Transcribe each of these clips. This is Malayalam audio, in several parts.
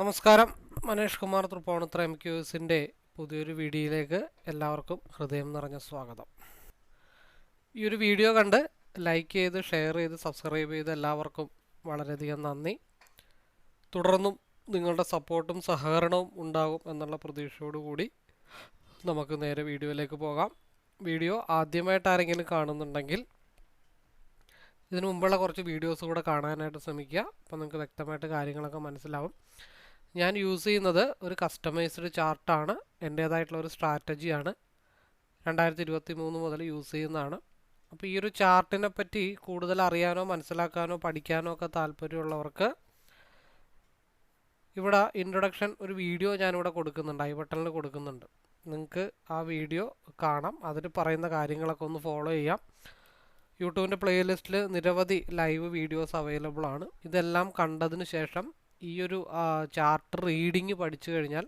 നമസ്കാരം. മനേഷ് കുമാർ തൃപ്പോണത്ര എം ക്യൂസിന്റെ പുതിയൊരു വീഡിയോയിലേക്ക് എല്ലാവർക്കും ഹൃദയം നിറഞ്ഞ സ്വാഗതം. ഈ ഒരു വീഡിയോ കണ്ട് ലൈക്ക് ചെയ്ത് ഷെയർ ചെയ്ത് സബ്സ്ക്രൈബ് ചെയ്ത് എല്ലാവർക്കും വളരെയധികം നന്ദി. തുടർന്നും നിങ്ങളുടെ സപ്പോർട്ടും സഹകരണവും ഉണ്ടാകും എന്നുള്ള പ്രതീക്ഷയോടുകൂടി നമുക്ക് നേരെ വീഡിയോയിലേക്ക് പോകാം. വീഡിയോ ആദ്യമായിട്ട് ആരെങ്കിലും കാണുന്നുണ്ടെങ്കിൽ ഇതിനു മുമ്പുള്ള കുറച്ച് വീഡിയോസ് കൂടെ കാണാനായിട്ട് ശ്രമിക്കുക. അപ്പോൾ നിങ്ങൾക്ക് വ്യക്തമായിട്ട് കാര്യങ്ങളൊക്കെ മനസ്സിലാവും. ഞാൻ യൂസ് ചെയ്യുന്നത് ഒരു കസ്റ്റമൈസ്ഡ് ചാർട്ടാണ് എന്റേതായിട്ടുള്ള ഒരു സ്ട്രാറ്റജിയാണ് രണ്ടായിരത്തി ഇരുപത്തി മൂന്ന് മുതൽ യൂസ് ചെയ്യുന്നതാണ്. അപ്പോൾ ഈ ഒരു ചാർട്ടിനെ പറ്റി കൂടുതൽ അറിയാനോ മനസ്സിലാക്കാനോ പഠിക്കാനോ ഒക്കെ താല്പര്യമുള്ളവർക്ക് ഇവിടെ ഇൻട്രൊഡക്ഷൻ ഒരു വീഡിയോ ഞാനിവിടെ കൊടുക്കുന്നുണ്ട്. ഐ ബട്ടണിൽ കൊടുക്കുന്നുണ്ട്. നിങ്ങൾക്ക് ആ വീഡിയോ കാണാം. അതിൽ പറയുന്ന കാര്യങ്ങളൊക്കെ ഒന്ന് ഫോളോ ചെയ്യാം. യൂട്യൂബിന്റെ പ്ലേലിസ്റ്റിൽ നിരവധി ലൈവ് വീഡിയോസ് അവൈലബിൾ ആണ്. ഇതെല്ലാം കണ്ടതിന് ശേഷം ഈ ഒരു ചാർട്ട് റീഡിങ് പഠിച്ചു കഴിഞ്ഞാൽ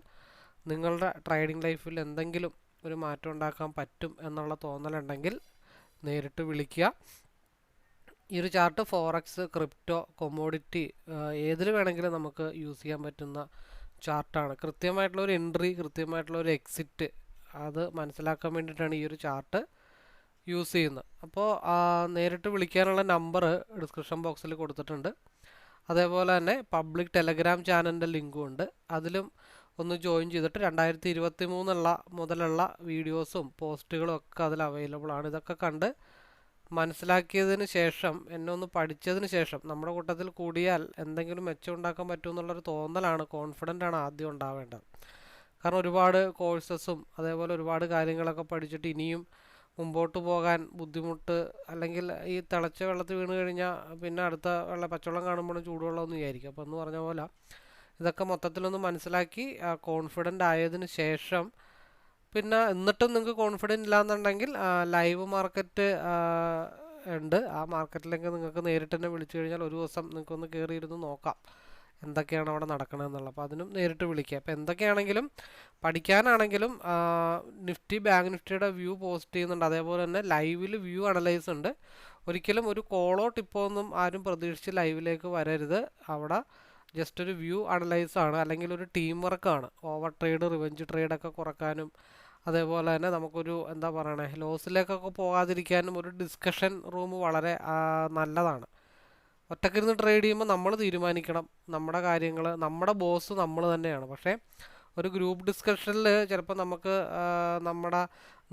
നിങ്ങളുടെ ട്രേഡിംഗ് ലൈഫിൽ എന്തെങ്കിലും ഒരു മാറ്റം ഉണ്ടാക്കാൻ പറ്റും എന്നുള്ള തോന്നലുണ്ടെങ്കിൽ നേരിട്ട് വിളിക്കുക. ഈ ഒരു ചാർട്ട് ഫോറക്സ് ക്രിപ്റ്റോ കൊമോഡിറ്റി ഏതിൽ വേണമെങ്കിലും നമുക്ക് യൂസ് ചെയ്യാൻ പറ്റുന്ന ചാർട്ടാണ് കൃത്യമായിട്ടുള്ള ഒരു എൻട്രി കൃത്യമായിട്ടുള്ള ഒരു എക്സിറ്റ് അത് മനസ്സിലാക്കാൻ വേണ്ടിയിട്ടാണ് ഈ ഒരു ചാർട്ട് യൂസ് ചെയ്യുന്നത്. അപ്പോൾ നേരിട്ട് വിളിക്കാനുള്ള നമ്പർ ഡിസ്ക്രിപ്ഷൻ ബോക്സിൽ കൊടുത്തിട്ടുണ്ട്. അതേപോലെ തന്നെ പബ്ലിക് ടെലഗ്രാം ചാനലിന്റെ ലിങ്കും ഉണ്ട്. അതിലും ഒന്ന് ജോയിൻ ചെയ്തിട്ട് രണ്ടായിരത്തി ഇരുപത്തി മൂന്നുള്ള മുതലുള്ള വീഡിയോസും പോസ്റ്റുകളും ഒക്കെ അതിൽ അവൈലബിൾ ആണ്. ഇതൊക്കെ കണ്ട് മനസ്സിലാക്കിയതിന് ശേഷം എന്നെ ഒന്ന് പഠിച്ചതിന് ശേഷം നമ്മുടെ കൂട്ടത്തിൽ കൂടിയാൽ എന്തെങ്കിലും മെച്ചം ഉണ്ടാക്കാൻ പറ്റുമെന്നുള്ളൊരു തോന്നലാണ് കോൺഫിഡന്റ് ആണ് ആദ്യം ഉണ്ടാവേണ്ടത്. കാരണം ഒരുപാട് കോഴ്സസും അതേപോലെ ഒരുപാട് കാര്യങ്ങളൊക്കെ പഠിച്ചിട്ട് ഇനിയും മുമ്പോട്ട് പോകാൻ ബുദ്ധിമുട്ട് അല്ലെങ്കിൽ ഈ തിളച്ച വെള്ളത്തിൽ വീണ് കഴിഞ്ഞാൽ പിന്നെ അടുത്ത വെള്ളം പച്ചവെള്ളം കാണുമ്പോഴും ചൂടുവെള്ളം എന്ന് വിചാരിക്കും. അപ്പോൾ എന്ന് പറഞ്ഞ പോലെ ഇതൊക്കെ മൊത്തത്തിലൊന്ന് മനസ്സിലാക്കി കോൺഫിഡന്റ് ആയതിന് ശേഷം പിന്നെ എന്നിട്ടും നിങ്ങൾക്ക് കോൺഫിഡന്റ് ഇല്ലാന്നുണ്ടെങ്കിൽ ലൈവ് മാർക്കറ്റ് ഉണ്ട്. ആ മാർക്കറ്റിലേക്ക് നിങ്ങൾക്ക് നേരിട്ട് തന്നെ വിളിച്ചു കഴിഞ്ഞാൽ ഒരു ദിവസം നിങ്ങൾക്കൊന്ന് കയറിയിരുന്ന് നോക്കാം. എന്തൊക്കെയാണ് അവിടെ നടക്കണമെന്നുള്ളത് അപ്പോൾ അതിനും നേരിട്ട് വിളിക്കുക അപ്പോൾ എന്തൊക്കെയാണെങ്കിലും പഠിക്കാനാണെങ്കിലും നിഫ്റ്റി ബാങ്ക് നിഫ്റ്റിയുടെ വ്യൂ പോസ്റ്റ് ചെയ്യുന്നുണ്ട്. അതേപോലെ തന്നെ ലൈവിൽ വ്യൂ അനലൈസ് ഉണ്ട്. ഒരിക്കലും ഒരു കോളോ ടിപ്പോ ഒന്നും ആരും പ്രതീക്ഷിച്ച് ലൈവിലേക്ക് വരരുത്. അവിടെ ജസ്റ്റ് ഒരു വ്യൂ അനലൈസ് ആണ്. അല്ലെങ്കിൽ ഒരു ടീം വർക്കാണ് ഓവർ ട്രേഡ് റിവഞ്ച് ട്രേഡൊക്കെ കുറക്കാനും അതേപോലെ തന്നെ നമുക്കൊരു എന്താ പറയണേ ലോസിലേക്കൊക്കെ പോകാതിരിക്കാനും ഒരു ഡിസ്കഷൻ റൂം വളരെ നല്ലതാണ്. ഒറ്റക്കിരുന്ന് ട്രേഡ് ചെയ്യുമ്പോൾ നമ്മൾ തീരുമാനിക്കണം. നമ്മുടെ കാര്യങ്ങൾ നമ്മുടെ ബോസ് നമ്മൾ തന്നെയാണ്. പക്ഷേ ഒരു ഗ്രൂപ്പ് ഡിസ്കഷനിൽ ചിലപ്പോൾ നമുക്ക് നമ്മുടെ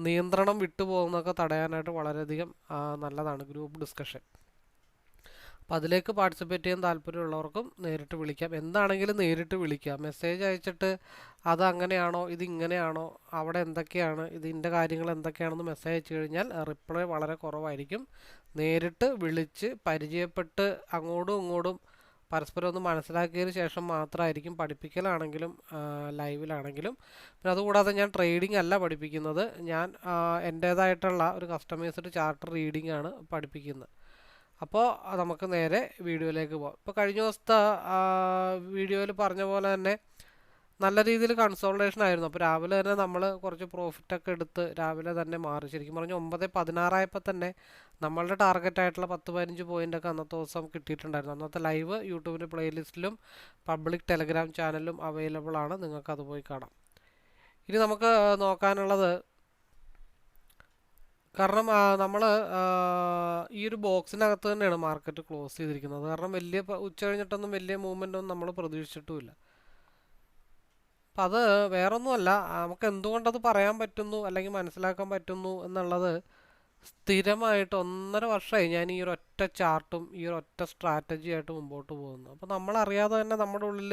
നിയന്ത്രണം വിട്ടുപോകുന്നതൊക്കെ തടയാനായിട്ട് വളരെയധികം നല്ലതാണ് ഗ്രൂപ്പ് ഡിസ്കഷൻ അപ്പോൾ അതിലേക്ക് പാർട്ടിസിപ്പേറ്റ് ചെയ്യാൻ താല്പര്യമുള്ളവർക്കും നേരിട്ട് വിളിക്കാം. എന്താണെങ്കിലും നേരിട്ട് വിളിക്കാം മെസ്സേജ് അയച്ചിട്ട് അത് അങ്ങനെയാണോ ഇത് ഇങ്ങനെയാണോ അവിടെ എന്തൊക്കെയാണ് ഇതിന്റെ കാര്യങ്ങൾ എന്തൊക്കെയാണെന്ന് മെസ്സേജ് അയച്ചു കഴിഞ്ഞാൽ റിപ്ലൈ വളരെ കുറവായിരിക്കും. നേരിട്ട് വിളിച്ച് പരിചയപ്പെട്ട് അങ്ങോട്ടും ഇങ്ങോട്ടും പരസ്പരം ഒന്ന് മനസ്സിലാക്കിയതിന് ശേഷം മാത്രമായിരിക്കും പഠിപ്പിക്കലാണെങ്കിലും ലൈവിലാണെങ്കിലും പിന്നെ അതുകൂടാതെ ഞാൻ ട്രേഡിംഗ് അല്ല പഠിപ്പിക്കുന്നത്. ഞാൻ എന്റേതായിട്ടുള്ള ഒരു കസ്റ്റമൈസ്ഡ് ചാർട്ടർ റീഡിംഗ് ആണ് പഠിപ്പിക്കുന്നത്. അപ്പോൾ നമുക്ക് നേരെ വീഡിയോയിലേക്ക് പോകാം ഇപ്പോൾ കഴിഞ്ഞ ദിവസത്തെ വീഡിയോയിൽ പറഞ്ഞ പോലെ തന്നെ നല്ല രീതിയിൽ കൺസോൾട്ടേഷൻ ആയിരുന്നു. അപ്പോൾ രാവിലെ തന്നെ നമ്മൾ കുറച്ച് പ്രോഫിറ്റൊക്കെ എടുത്ത് രാവിലെ തന്നെ മാറി. ശരിക്കും പറഞ്ഞാൽ ഒമ്പത് പതിനാറായപ്പോൾ തന്നെ നമ്മളുടെ ടാർഗറ്റ് ആയിട്ടുള്ള പത്ത് പതിനഞ്ച് പോയിന്റൊക്കെ അന്നത്തെ ദിവസം കിട്ടിയിട്ടുണ്ടായിരുന്നു. അന്നത്തെ ലൈവ് യൂട്യൂബിന്റെ പ്ലേലിസ്റ്റിലും പബ്ലിക് ടെലഗ്രാം ചാനലിലും അവൈലബിൾ ആണ്. നിങ്ങൾക്ക് അത് പോയി കാണാം. ഇനി നമുക്ക് നോക്കാനുള്ളത് കാരണം നമ്മൾ ഈ ഒരു ബോക്സിനകത്ത് തന്നെയാണ് മാർക്കറ്റ് ക്ലോസ് ചെയ്തിരിക്കുന്നത്. കാരണം വലിയ ഉച്ച കഴിഞ്ഞിട്ടൊന്നും വലിയ മൂവ്മെന്റ് ഒന്നും നമ്മൾ പ്രതീക്ഷിച്ചിട്ടുമില്ല. അപ്പം അത് വേറൊന്നുമല്ല. നമുക്ക് എന്തുകൊണ്ടത് പറയാൻ പറ്റുന്നു അല്ലെങ്കിൽ മനസ്സിലാക്കാൻ പറ്റുന്നു എന്നുള്ളത് സ്ഥിരമായിട്ട് ഒന്നര വർഷമായി ഞാൻ ഈ ഒരു ഒറ്റ ചാർട്ടും ഈ ഒരു ഒറ്റ സ്ട്രാറ്റജി ആയിട്ട് മുമ്പോട്ട് പോകുന്നു. അപ്പോൾ നമ്മളറിയാതെ തന്നെ നമ്മുടെ ഉള്ളിൽ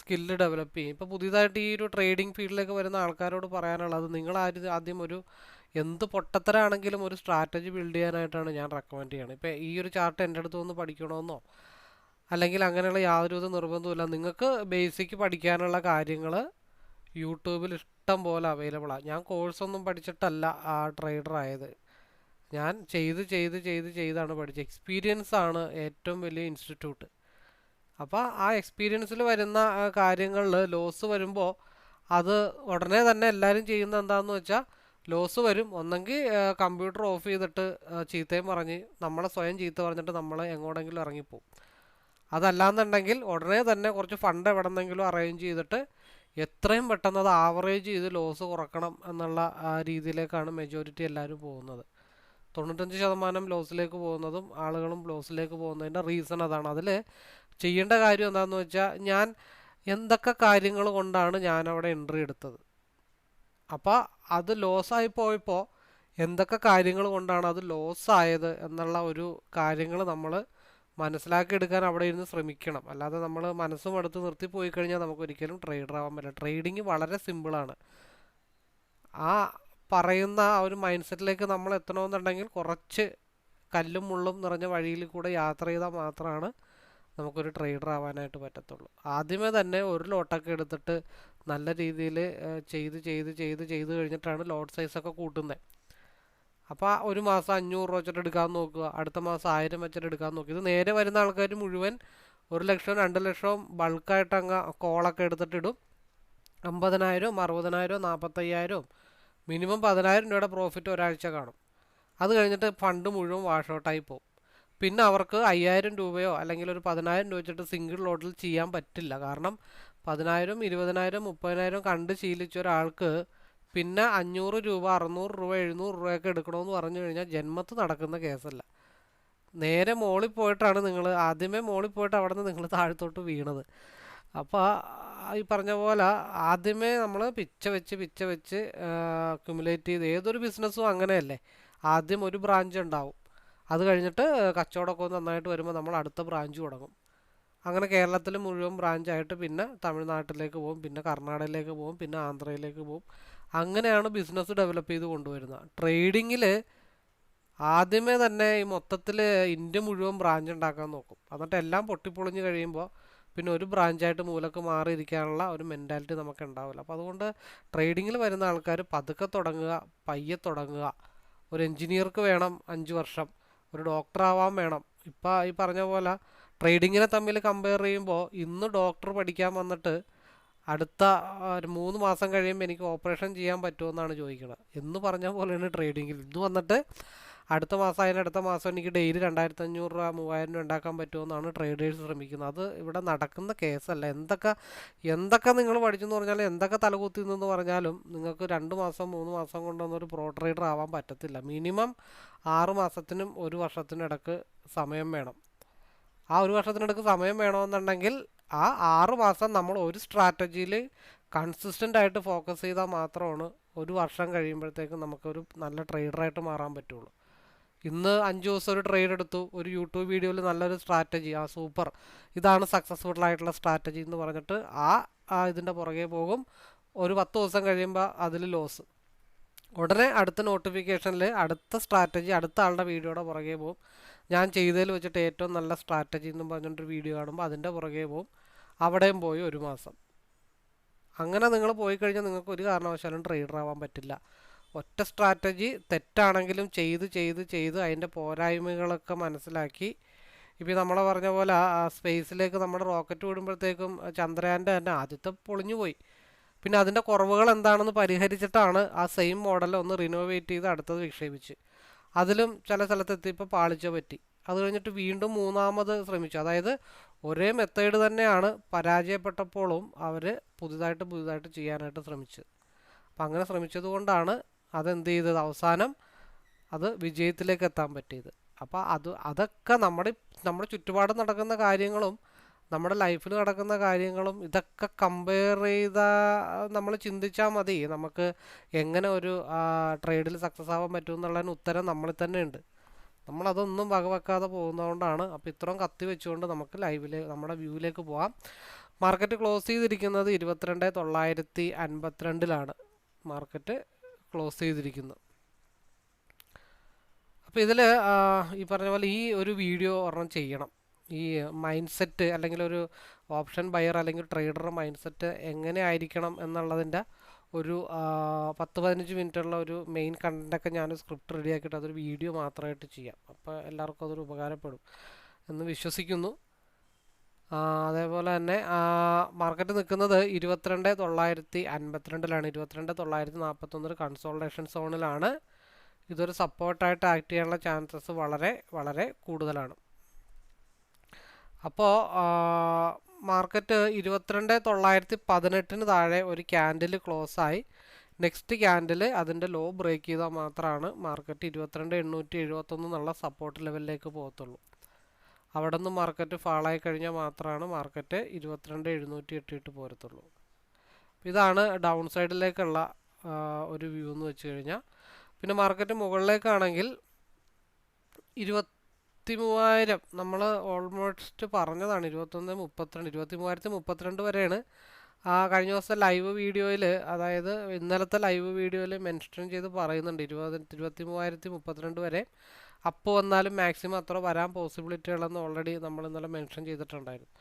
സ്കില്ല് ഡെവലപ്പ് ചെയ്യും. ഇപ്പോൾ പുതിയതായിട്ട് ഈ ഒരു ട്രേഡിംഗ് ഫീൽഡിലേക്ക് വരുന്ന ആൾക്കാരോട് പറയാനുള്ളത് നിങ്ങൾ ആദ്യം ഒരു എന്ത് പൊട്ടത്തരാണെങ്കിലും ഒരു സ്ട്രാറ്റജി ബിൽഡ് ചെയ്യാനായിട്ടാണ് ഞാൻ റെക്കമെൻഡ് ചെയ്യുന്നത് ഇപ്പോൾ ഈ ഒരു ചാർട്ട് എന്റെ അടുത്ത് ഒന്ന് പഠിക്കണമെന്നോ അല്ലെങ്കിൽ അങ്ങനെയുള്ള യാതൊരുവിധ നിർബന്ധമില്ല നിങ്ങൾക്ക് ബേസിക് പഠിക്കാനുള്ള കാര്യങ്ങൾ യൂട്യൂബിൽ ഇഷ്ടം പോലെ അവൈലബിളാണ് ഞാൻ കോഴ്സൊന്നും പഠിച്ചിട്ടല്ല ആ ട്രേഡർ ആയത്. ഞാൻ ചെയ്ത് ചെയ്ത് ചെയ്ത് ചെയ്താണ് പഠിച്ചത്. എക്സ്പീരിയൻസ് ആണ് ഏറ്റവും വലിയ ഇൻസ്റ്റിറ്റ്യൂട്ട് അപ്പോൾ ആ എക്സ്പീരിയൻസിൽ വരുന്ന കാര്യങ്ങളിൽ ലോസ് വരുമ്പോൾ അത് ഉടനെ തന്നെ എല്ലാവരും ചെയ്യുന്ന എന്താണെന്ന് വെച്ചാൽ ലോസ് വരും. ഒന്നെങ്കിൽ കമ്പ്യൂട്ടർ ഓഫ് ചെയ്തിട്ട് ചീത്തയും പറഞ്ഞ് നമ്മളെ സ്വയം ചീത്ത പറഞ്ഞിട്ട് നമ്മൾ എങ്ങോട്ടെങ്കിലും ഇറങ്ങിപ്പോവും. അതല്ലാന്നുണ്ടെങ്കിൽ ഉടനെ തന്നെ കുറച്ച് ഫണ്ട് എവിടെന്നെങ്കിലും അറേഞ്ച് ചെയ്തിട്ട് എത്രയും പെട്ടെന്ന് അത് ആവറേജ് ചെയ്ത് ലോസ് കുറക്കണം എന്നുള്ള രീതിയിലേക്കാണ് മെജോറിറ്റി എല്ലാവരും പോകുന്നത്. തൊണ്ണൂറ്റഞ്ച് ശതമാനം ലോസിലേക്ക് പോകുന്നതും ആളുകളും ലോസിലേക്ക് പോകുന്നതിന്റെ റീസൺ അതാണ്. അതിൽ ചെയ്യേണ്ട കാര്യം എന്താണെന്ന് വെച്ചാൽ ഞാൻ എന്തൊക്കെ കാര്യങ്ങൾ കൊണ്ടാണ് ഞാൻ അവിടെ എൻട്രി എടുത്തത്? അപ്പോൾ അത് ലോസായി പോയപ്പോൾ എന്തൊക്കെ കാര്യങ്ങൾ കൊണ്ടാണ് അത് ലോസായത് എന്നുള്ള ഒരു കാര്യങ്ങൾ നമ്മൾ മനസ്സിലാക്കിയെടുക്കാൻ അവിടെ ഇരുന്ന് ശ്രമിക്കണം. അല്ലാതെ നമ്മൾ മനസ്സും എടുത്ത് നിർത്തിപ്പോയി കഴിഞ്ഞാൽ നമുക്ക് ഒരിക്കലും ട്രേഡർ ആവാൻ പറ്റില്ല. ട്രേഡിങ് വളരെ സിമ്പിളാണ് ആ പറയുന്ന ആ ഒരു മൈൻഡ് സെറ്റിലേക്ക് നമ്മൾ എത്തണമെന്നുണ്ടെങ്കിൽ കുറച്ച് കല്ലും മുള്ളും നിറഞ്ഞ വഴിയിൽ കൂടെ യാത്ര ചെയ്താൽ മാത്രമാണ് നമുക്കൊരു ട്രേഡർ ആവാനായിട്ട് പറ്റത്തുള്ളൂ. ആദ്യമേ തന്നെ ഒരു ലോട്ടൊക്കെ എടുത്തിട്ട് നല്ല രീതിയിൽ ചെയ്ത് ചെയ്ത് ചെയ്ത് ചെയ്ത് കഴിഞ്ഞിട്ടാണ് ലോഡ് സൈസൊക്കെ കൂട്ടുന്നത് അപ്പോൾ ഒരു മാസം അഞ്ഞൂറ് രൂപ വെച്ചിട്ട് എടുക്കാൻ നോക്കുക. അടുത്ത മാസം ആയിരം വെച്ചിട്ട് എടുക്കാൻ നോക്കുക. ഇത് നേരെ വരുന്ന ആൾക്കാർ മുഴുവൻ ഒരു ലക്ഷവും രണ്ട് ലക്ഷവും ബൾക്കായിട്ട് അങ്ങ് കോളൊക്കെ എടുത്തിട്ടിടും അമ്പതിനായിരവും അറുപതിനായിരവും നാൽപ്പത്തയ്യായിരവും മിനിമം പതിനായിരം രൂപയുടെ പ്രോഫിറ്റ് ഒരാഴ്ച കാണും. അത് കഴിഞ്ഞിട്ട് ഫണ്ട് മുഴുവൻ വാഷ് ഔട്ടായി പോകും പിന്നെ അവർക്ക് അയ്യായിരം രൂപയോ അല്ലെങ്കിൽ ഒരു പതിനായിരം രൂപ വെച്ചിട്ട് സിംഗിൾ ലോട്ടിൽ ചെയ്യാൻ പറ്റില്ല. കാരണം പതിനായിരം ഇരുപതിനായിരം മുപ്പതിനായിരം കണ്ട് ശീലിച്ച ഒരാൾക്ക് പിന്നെ അഞ്ഞൂറ് രൂപ അറുന്നൂറ് രൂപ എഴുന്നൂറ് രൂപയൊക്കെ എടുക്കണമെന്ന് പറഞ്ഞു കഴിഞ്ഞാൽ ജന്മത്ത് നടക്കുന്ന കേസല്ല. നേരെ മോളിൽ പോയിട്ടാണ് നിങ്ങൾ ആദ്യമേ മോളിൽ പോയിട്ട് അവിടെ നിന്ന് നിങ്ങൾ താഴത്തോട്ട് വീണത്. അപ്പോൾ ഈ പറഞ്ഞ പോലെ ആദ്യമേ നമ്മൾ പിച്ച വെച്ച് പിച്ച വെച്ച് അക്യുമുലേറ്റ് ചെയ്ത് ഏതൊരു ബിസിനസ്സും അങ്ങനെയല്ലേ? ആദ്യം ഒരു ബ്രാഞ്ച് ഉണ്ടാവും. അത് കഴിഞ്ഞിട്ട് കച്ചവടമൊക്കെ നന്നായിട്ട് വരുമ്പോൾ നമ്മൾ അടുത്ത ബ്രാഞ്ച് തുടങ്ങും. അങ്ങനെ കേരളത്തിൽ മുഴുവൻ ബ്രാഞ്ചായിട്ട് പിന്നെ തമിഴ്നാട്ടിലേക്ക് പോകും പിന്നെ കർണാടകയിലേക്ക് പോകും പിന്നെ ആന്ധ്രയിലേക്ക് പോകും. അങ്ങനെയാണ് ബിസിനസ് ഡെവലപ്പ് ചെയ്ത് കൊണ്ടുവരുന്നത്. ട്രേഡിങ്ങിൽ ആദ്യമേ തന്നെ ഈ മൊത്തത്തിൽ ഇന്ത്യ മുഴുവൻ ബ്രാഞ്ച് ഉണ്ടാക്കാൻ നോക്കും. എന്നിട്ട് എല്ലാം പൊട്ടിപ്പൊളിഞ്ഞ് കഴിയുമ്പോൾ പിന്നെ ഒരു ബ്രാഞ്ചായിട്ട് മൂലക്ക് മാറിയിരിക്കാനുള്ള ഒരു മെന്റാലിറ്റി നമുക്ക് ഉണ്ടാവില്ല. അപ്പോൾ അതുകൊണ്ട് ട്രേഡിങ്ങിൽ വരുന്ന ആൾക്കാർ പതുക്കെ തുടങ്ങുക പയ്യെ തുടങ്ങുക. ഒരു എൻജിനീയർക്ക് വേണം അഞ്ച് വർഷം ഒരു ഡോക്ടർ ആവാൻ വേണം. ഇപ്പം ഈ പറഞ്ഞ പോലെ ട്രേഡിങ്ങിനെ തമ്മിൽ കമ്പയർ ചെയ്യുമ്പോൾ ഇന്ന് ഡോക്ടർ പഠിക്കാൻ വന്നിട്ട് അടുത്ത ഒരു മൂന്ന് മാസം കഴിയുമ്പോൾ എനിക്ക് ഓപ്പറേഷൻ ചെയ്യാൻ പറ്റുമെന്നാണ് ചോദിക്കുന്നത് എന്ന് പറഞ്ഞ പോലെയാണ് ട്രേഡിങ്ങിൽ ഇന്ന് വന്നിട്ട് അടുത്ത മാസം അതിന് അടുത്ത മാസം എനിക്ക് ഡെയിലി രണ്ടായിരത്തി അഞ്ഞൂറ് രൂപ മൂവായിരം രൂപ ഉണ്ടാക്കാൻ പറ്റുമെന്നാണ് ട്രേഡേഴ്സ് ശ്രമിക്കുന്നത്. അത് ഇവിടെ നടക്കുന്ന കേസല്ല എന്തൊക്കെ എന്തൊക്കെ നിങ്ങൾ പഠിച്ചെന്ന് പറഞ്ഞാലും എന്തൊക്കെ തലകുത്തി നിന്ന് പറഞ്ഞാലും നിങ്ങൾക്ക് രണ്ട് മാസം മൂന്ന് മാസം കൊണ്ടൊന്നും ഒരു പ്രോ ട്രേഡർ ആവാൻ പറ്റത്തില്ല. മിനിമം ആറ് മാസത്തിനും ഒരു വർഷത്തിനും ഇടയ്ക്ക് സമയം വേണം. ആ ഒരു വർഷത്തിനടുക്ക് സമയം വേണമെന്നുണ്ടെങ്കിൽ ആ ആറ് മാസം നമ്മൾ ഒരു സ്ട്രാറ്റജിയിൽ കൺസിസ്റ്റന്റ് ആയിട്ട് ഫോക്കസ് ചെയ്താൽ മാത്രമാണ് ഒരു വർഷം കഴിയുമ്പോഴത്തേക്കും നമുക്കൊരു നല്ല ട്രേഡറായിട്ട് മാറാൻ പറ്റുള്ളൂ. ഇന്ന് അഞ്ച് ദിവസം ഒരു ട്രേഡ് എടുത്തു ഒരു യൂട്യൂബ് വീഡിയോയിൽ നല്ലൊരു സ്ട്രാറ്റജി ആ സൂപ്പർ ഇതാണ് സക്സസ്ഫുൾ ആയിട്ടുള്ള സ്ട്രാറ്റജി എന്ന് പറഞ്ഞിട്ട് ആ ആ ഇതിന്റെ പുറകെ പോകും. ഒരു പത്ത് ദിവസം കഴിയുമ്പോൾ അതിൽ ലോസ് ഉടനെ അടുത്ത നോട്ടിഫിക്കേഷനിൽ അടുത്ത സ്ട്രാറ്റജി അടുത്ത ആളുടെ വീഡിയോയുടെ പുറകെ പോകും. ഞാൻ ചെയ്തതിൽ വെച്ചിട്ട് ഏറ്റവും നല്ല സ്ട്രാറ്റജി എന്നും പറഞ്ഞിട്ടൊരു വീഡിയോ കാണുമ്പോൾ അതിന്റെ പുറകെ പോകും അവിടെയും പോയി ഒരു മാസം. അങ്ങനെ നിങ്ങൾ പോയി കഴിഞ്ഞാൽ നിങ്ങൾക്ക് ഒരു കാരണവശാലും ട്രേഡർ ആവാൻ പറ്റില്ല. ഒറ്റ സ്ട്രാറ്റജി തെറ്റാണെങ്കിലും ചെയ്ത് ചെയ്ത് ചെയ്ത് അതിന്റെ പോരായ്മകളൊക്കെ മനസ്സിലാക്കി. ഇപ്പോൾ നമ്മളെ പറഞ്ഞ പോലെ ആ സ്പേസിലേക്ക് നമ്മുടെ റോക്കറ്റ് വിടുമ്പോഴത്തേക്കും ചന്ദ്രയാന്റെ തന്നെ ആദ്യത്തെ പൊളിഞ്ഞു പോയി. പിന്നെ അതിന്റെ കുറവുകൾ എന്താണെന്ന് പരിഹരിച്ചിട്ടാണ് ആ സെയിം മോഡൽ ഒന്ന് റിനോവേറ്റ് ചെയ്ത് അടുത്തത് വിക്ഷേപിച്ച്. അതിലും ചില സ്ഥലത്തെത്തിയപ്പോൾ പാളിച്ച പറ്റി. അത് കഴിഞ്ഞിട്ട് വീണ്ടും മൂന്നാമത് ശ്രമിച്ചു. അതായത് ഒരേ മെത്തേഡ് തന്നെയാണ് പരാജയപ്പെട്ടപ്പോഴും അവർ പുതുതായിട്ട് പുതുതായിട്ട് ചെയ്യാനായിട്ട് ശ്രമിച്ചത്. അപ്പം അങ്ങനെ ശ്രമിച്ചത് കൊണ്ടാണ് അതെന്ത് ചെയ്തത്? അവസാനം അത് വിജയത്തിലേക്ക് എത്താൻ പറ്റിയത്. അപ്പോൾ അത് അതൊക്കെ നമ്മുടെ നമ്മുടെ ചുറ്റുപാട് നടക്കുന്ന കാര്യങ്ങളും നമ്മുടെ ലൈഫിൽ നടക്കുന്ന കാര്യങ്ങളും ഇതൊക്കെ കമ്പയർ ചെയ്ത നമ്മൾ ചിന്തിച്ചാൽ മതി. നമുക്ക് എങ്ങനെ ഒരു ട്രേഡിൽ സക്സസ് ആവാൻ പറ്റും എന്നുള്ളതിന് ഉത്തരം നമ്മളിൽ തന്നെ ഉണ്ട്. നമ്മളതൊന്നും വകവെക്കാതെ പോകുന്നതുകൊണ്ടാണ്. അപ്പോൾ ഇത്രയും കത്തി വെച്ചുകൊണ്ട് നമുക്ക് ലൈവിൽ നമ്മുടെ വ്യൂവിലേക്ക് പോകാം മാർക്കറ്റ് ക്ലോസ് ചെയ്തിരിക്കുന്നത് ഇരുപത്തിരണ്ട് തൊള്ളായിരത്തി അൻപത്തിരണ്ടിലാണ് മാർക്കറ്റ് ക്ലോസ് ചെയ്തിരിക്കുന്നത്. അപ്പോൾ ഇതിൽ ഈ പറഞ്ഞ പോലെ ഈ ഒരു വീഡിയോ ഒരെണ്ണം ചെയ്യണം. ഈ മൈൻഡ് സെറ്റ് അല്ലെങ്കിൽ ഒരു ഓപ്ഷൻ ബയർ അല്ലെങ്കിൽ ട്രേഡർ മൈൻഡ് സെറ്റ് എങ്ങനെ ആയിരിക്കണം എന്നുള്ളതിന്റെ ഒരു പത്ത് പതിനഞ്ച് മിനിറ്റുള്ള ഒരു മെയിൻ കണ്ടൊക്കെ ഞാൻ സ്ക്രിപ്റ്റ് റെഡിയാക്കിയിട്ട് അതൊരു വീഡിയോ മാത്രമായിട്ട് ചെയ്യാം. അപ്പോൾ എല്ലാവർക്കും അതൊരു ഉപകാരപ്പെടും എന്ന് വിശ്വസിക്കുന്നു. അതേപോലെ തന്നെ മാർക്കറ്റ് നിൽക്കുന്നത് ഇരുപത്തിരണ്ട് തൊള്ളായിരത്തി അൻപത്തിരണ്ടിലാണ്. ഇരുപത്തിരണ്ട് തൊള്ളായിരത്തി നാൽപ്പത്തൊന്നൊരു കൺസോൾട്ടേഷൻ സോണിലാണ് ഇതൊരു സപ്പോർട്ടായിട്ട് ആക്ട് ചെയ്യാനുള്ള ചാൻസസ് വളരെ വളരെ കൂടുതലാണ്. അപ്പോൾ മാർക്കറ്റ് ഇരുപത്തിരണ്ട് തൊള്ളായിരത്തി പതിനെട്ടിന് താഴെ ഒരു ക്യാൻഡിൽ ക്ലോസ് ആയി നെക്സ്റ്റ് ക്യാൻഡിൽ അതിന്റെ ലോ ബ്രേക്ക് ചെയ്താൽ മാത്രമാണ് മാർക്കറ്റ് ഇരുപത്തിരണ്ട് എണ്ണൂറ്റി എഴുപത്തൊന്ന് എന്നുള്ള സപ്പോർട്ട് ലെവലിലേക്ക് പോകത്തുള്ളൂ. അവിടെ നിന്ന് മാർക്കറ്റ് ഫാളായി കഴിഞ്ഞാൽ മാത്രമാണ് മാർക്കറ്റ് ഇരുപത്തിരണ്ട് എഴുന്നൂറ്റി എട്ടിട്ട് പോരത്തുള്ളൂ. ഇതാണ് ഡൗൺ സൈഡിലേക്കുള്ള ഒരു വ്യൂ എന്ന് വെച്ച് കഴിഞ്ഞാൽ. പിന്നെ മാർക്കറ്റ് മുകളിലേക്കാണെങ്കിൽ ഇരുപത്തി മൂവായിരം നമ്മൾ ഓൾമോസ്റ്റ് പറഞ്ഞതാണ് ഇരുപത്തൊന്ന് മുപ്പത്തിരണ്ട് ഇരുപത്തി മൂവായിരത്തി മുപ്പത്തിരണ്ട് വരെയാണ്. ആ കഴിഞ്ഞ ദിവസത്തെ ലൈവ് വീഡിയോയിൽ അതായത് ഇന്നലത്തെ ലൈവ് വീഡിയോയിൽ മെൻഷൻ ചെയ്ത് പറയുന്നുണ്ട് ഇരുപത് ഇരുപത്തി മൂവായിരത്തി മുപ്പത്തിരണ്ട് വരെ. അപ്പോൾ വന്നാലും മാക്സിമം അത്ര വരാൻ പോസിബിലിറ്റി ഉള്ളതെന്ന് ഓൾറെഡി നമ്മൾ ഇന്നലെ മെൻഷൻ ചെയ്തിട്ടുണ്ടായിരുന്നു.